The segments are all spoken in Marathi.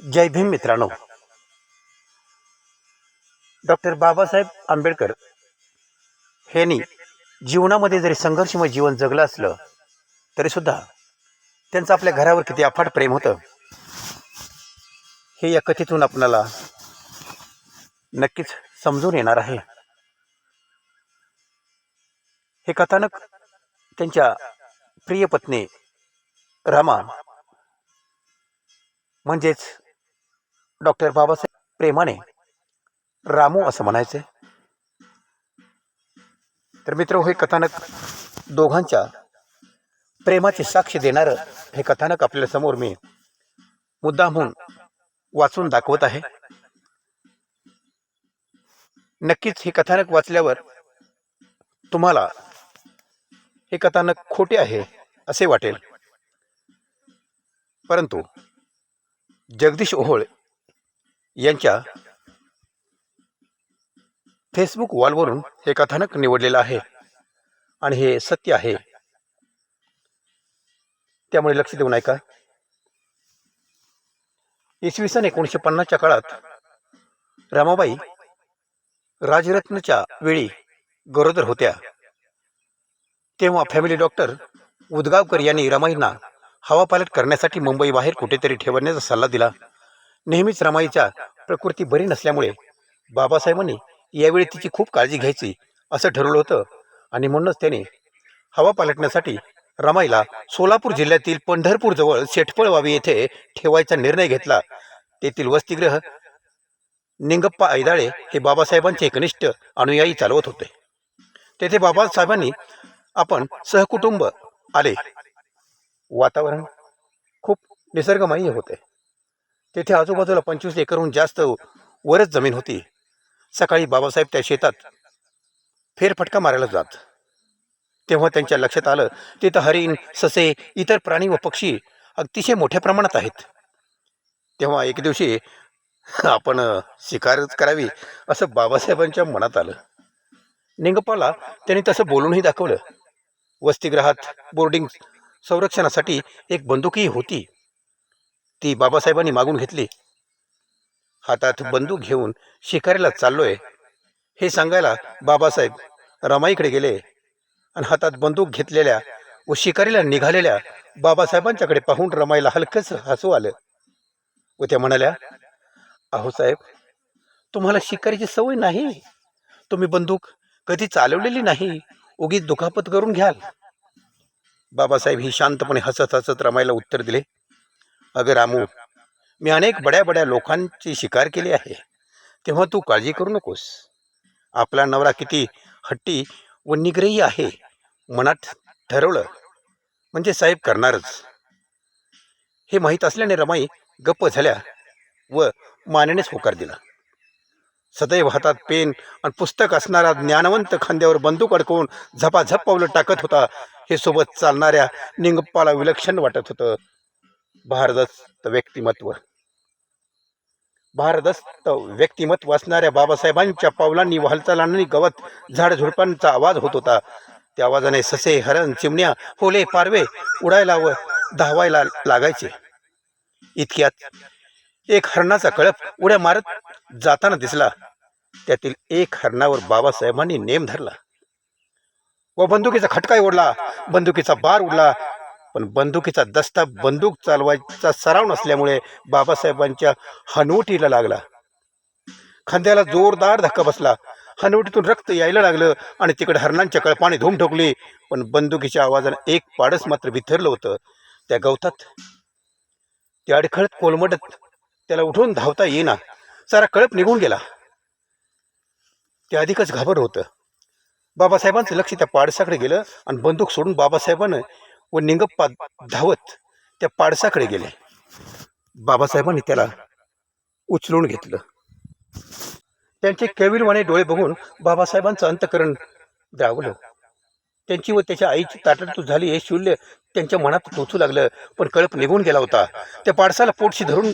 जय भीम मित्रांनो. डॉक्टर बाबासाहेब आंबेडकर ह्यांनी जीवनामध्ये जरी संघर्षमय जीवन जगलं असलं तरीसुद्धा त्यांचं आपल्या घरावर किती अफाट प्रेम होतं हे या कथेतून आपणाला नक्कीच समजून येणार आहे. हे कथानक त्यांच्या प्रिय पत्नी रामा म्हणजेच डॉक्टर बाबासाहेब प्रेमाने रामू असं म्हणायचे तर मित्र हे कथानक दोघांच्या प्रेमाची साक्ष देणारं हे कथानक आपल्यासमोर मी मुद्दा म्हणून वाचून दाखवत आहे. नक्कीच हे कथानक वाचल्यावर तुम्हाला हे कथानक खोटे आहे असे वाटेल. परंतु जगदीश ओहोळ यांच्या फेसबुक वॉलवरून हे कथानक निवडलेलं आहे. आणि हे सत्य आहे. त्यामुळे लक्ष देऊन ऐका इसवी सन एकोणीसशे पन्नासच्या काळात रमाबाई राजरत्नच्या वेळी गरोदर होत्या. तेव्हा फॅमिली डॉक्टर उदगावकर यांनी रमाईंना हवापालट करण्यासाठी मुंबई बाहेर कुठेतरी ठेवण्याचा सल्ला दिला. नेहमीच रमाईच्या प्रकृती बरी नसल्यामुळे बाबासाहेबांनी यावेळी तिची खूप काळजी घ्यायची असं ठरवलं होतं. आणि म्हणूनच त्याने हवा पालटण्यासाठी रमाईला सोलापूर जिल्ह्यातील पंढरपूरजवळ जवळ येथे ठेवायचा निर्णय घेतला. तेथील वसतिगृह निंगप्पा ऐदाळे हे बाबासाहेबांचे कनिष्ठ अनुयायी चालवत होते. तेथे बाबासाहेबांनी आपण सहकुटुंब आले. वातावरण खूप निसर्गमय होते. तेथे आजूबाजूला पंचवीस एकरहून जास्त वरच जमीन होती. सकाळी बाबासाहेब त्या शेतात फेरफटका मारायला जात. तेव्हा त्यांच्या लक्षात आलं तिथं हरिण ससे इतर प्राणी व पक्षी अतिशय मोठ्या प्रमाणात आहेत. तेव्हा एक दिवशी आपण शिकारच करावी असं बाबासाहेबांच्या मनात आलं. निंगपाला त्यांनी तसं बोलूनही दाखवलं. वसतिगृहात बोर्डिंग संरक्षणासाठी एक बंदुकीही होती. ती बाबासाहेबांनी मागून घेतली. हातात बंदूक घेऊन शिकारीला चाललोय. हे सांगायला बाबासाहेब रमाईकडे गेले आणि हातात बंदूक घेतलेल्या व शिकारीला निघालेल्या बाबासाहेबांच्याकडे पाहून रमाईला हलकंच हसू आलं. व त्या म्हणाल्या अहो साहेब तुम्हाला शिकारीची सवय नाही? तुम्ही बंदूक कधी चालवलेली नाही? उगीच दुखापत करून घ्याल. बाबासाहेब ही शांतपणे हसत हसत रमाईला उत्तर दिले अगं रामू मी अनेक बड्या बड्या लोकांची शिकार केली आहे. तेव्हा तू काळजी करू नकोस. आपला नवरा किती हट्टी व निग्रही आहे मनात ठरवलं म्हणजे साहेब करणारच. हे माहीत असल्याने रमाई गप्प झाल्या व मानेनेच होकार दिला. सदैव हातात पेन आणि पुस्तक असणारा ज्ञानवंत खांद्यावर बंदूक अडकवून झपाझप पावलं टाकत होता. हे सोबत चालणाऱ्या निंगप्पाला विलक्षण वाटत होतं. भारदस्त व्यक्तिमत्व. भारदस्त व्यक्तिमत्व असणाऱ्या बाबासाहेबांच्या पावलांनी व हालचालांनी गवत झाडझुडपांचा आवाज होत होता. त्या आवाजाने ससे हरण चिमण्या होले पारवे उडायला व धावायला लागायचे. इतक्यात एक हरणाचा कळप उड्या मारत जाताना दिसला. त्यातील एक हरणावर बाबासाहेबांनी नेम धरला. व बंदुकीचा खटकाही ओढला. बंदुकीचा बार उडला. पण बंदुकीचा दस्ता बंदूक चालवायचा सराव नसल्यामुळे बाबासाहेबांच्या हनुवटीला लागला. खांद्याला जोरदार धक्का बसला. हनुवटीतून रक्त यायला लागलं आणि तिकडे हरणांच्या कळपाने धूम ठोकली. पण बंदुकीच्या आवाजाने एक पाडस मात्र बिथरलं होतं. त्या गवतात ते अडखळत कोलमडत त्याला उठून धावता येईना. सारा कळप निघून गेला. ते अधिकच घाबर होतं. बाबासाहेबांचं लक्ष त्या पाडसाकडे गेलं आणि बंदूक सोडून बाबासाहेबानं व निंगप्पा धावत त्या पाडसाकडे गेले. बाबासाहेबांनी त्याला उचलून घेतलं. त्यांचे केविलवाने डोळे बघून बाबासाहेबांचं अंतकरण द्रावलं. त्यांची व त्याच्या आईची ताटतूट झाली हे शूल्य त्यांच्या मनात टोचू लागलं पण कळप निघून गेला होता. त्या पाडसाला पोटशी धरून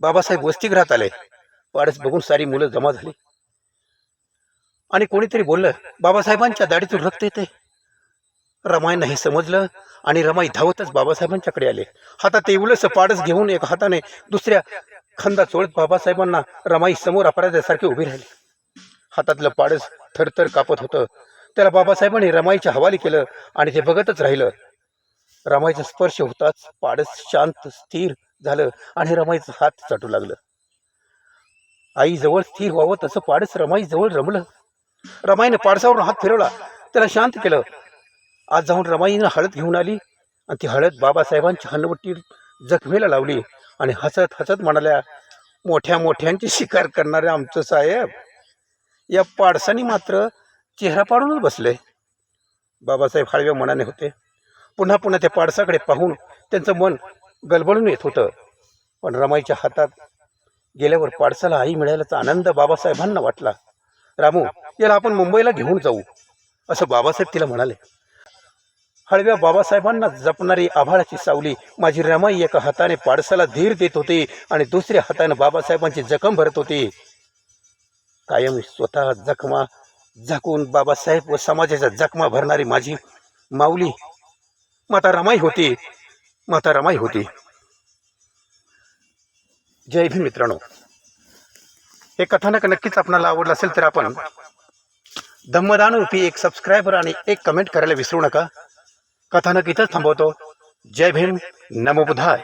बाबासाहेब वसतिगृहात आले. पाडस बघून सारी मुलं जमा झाली. आणि कोणीतरी बोललं बाबासाहेबांच्या दाढीतून रक्त येते रमाईंना हे समजलं आणि रमाई धावतच बाबासाहेबांच्याकडे आले. हातात ते उलस पाडस घेऊन एका हाताने दुसऱ्या खंदा चोळत बाबासाहेबांना रमाई समोर अपराध्यासारखे उभी राहिली. हातातलं पाडस थरथर कापत होतं. त्याला बाबासाहेबांनी रमाईच्या हवाली केलं आणि ते बघतच राहिलं. रमाईचा स्पर्श होताच पाडस शांत स्थिर झालं आणि रमाईचं हात चाटू लागलं. आई जवळ स्थिर व्हावं तसं पाडस रमाई जवळ रमलं. रमाईने पाडसावरून हात फिरवला. त्याला शांत केलं. आज जाऊन रमाईनं हळद घेऊन आली आणि ती हळद बाबासाहेबांच्या हनवटी जखमेला लावली आणि हसत हसत म्हणाल्या मोठ्या मोठ्यांची शिकार करणारे आमचं साहेब या पाडसानी मात्र चेहरा पाडूनच बसले. बाबासाहेब हळव्या मनाने होते. पुन्हा पुन्हा त्या पाडसाकडे पाहून त्यांचं मन गलबळून येत होतं. पण रमाईच्या हातात गेल्यावर पाडसाला आई मिळाल्याचा आनंद बाबासाहेबांना वाटला. रामू याला आपण मुंबईला घेऊन जाऊ असं बाबासाहेब तिला म्हणाले. हळव्या बाबासाहेबांना जपणारी आभाळाची सावली माझी रमाई एका हाताने पाडसाला धीर देत होती आणि दुसऱ्या हाताने बाबासाहेबांची जखम भरत होती. कायम स्वतः जखमा झाकून बाबासाहेब व समाजाच्या जखमा भरणारी माझी माऊली माता रमाई होती माता रमाई होती. जय भीम मित्रांनो. हे कथानक नक्कीच आपणाला आवडलं असेल तर आपण धम्मदान रूपी एक सबस्क्रायबर आणि एक कमेंट करायला विसरू नका. कथानक इथंच थांबवतो. जय भीम नमोबुधाय